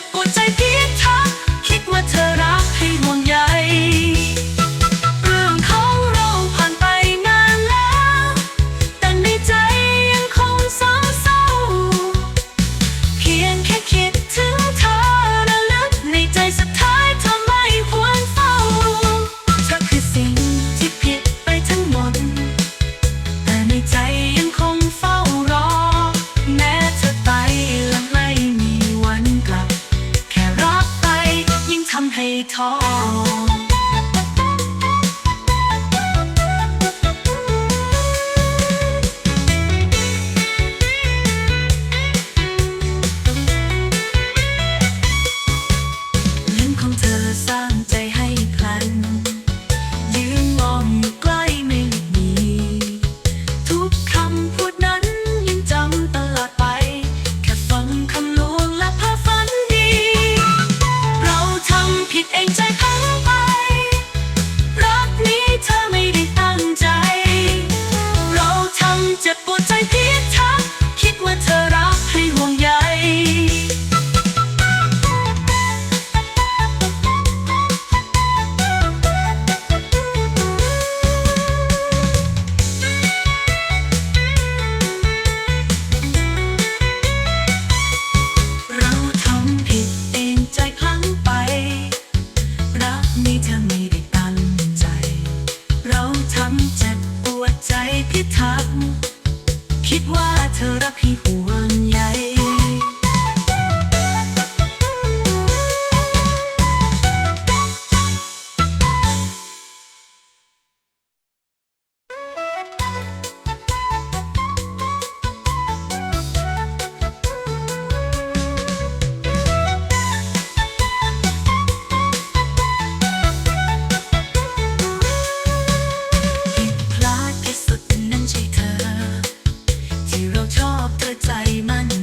set good ทอง เธอรักให้หัว เราชอบเธอใจมัน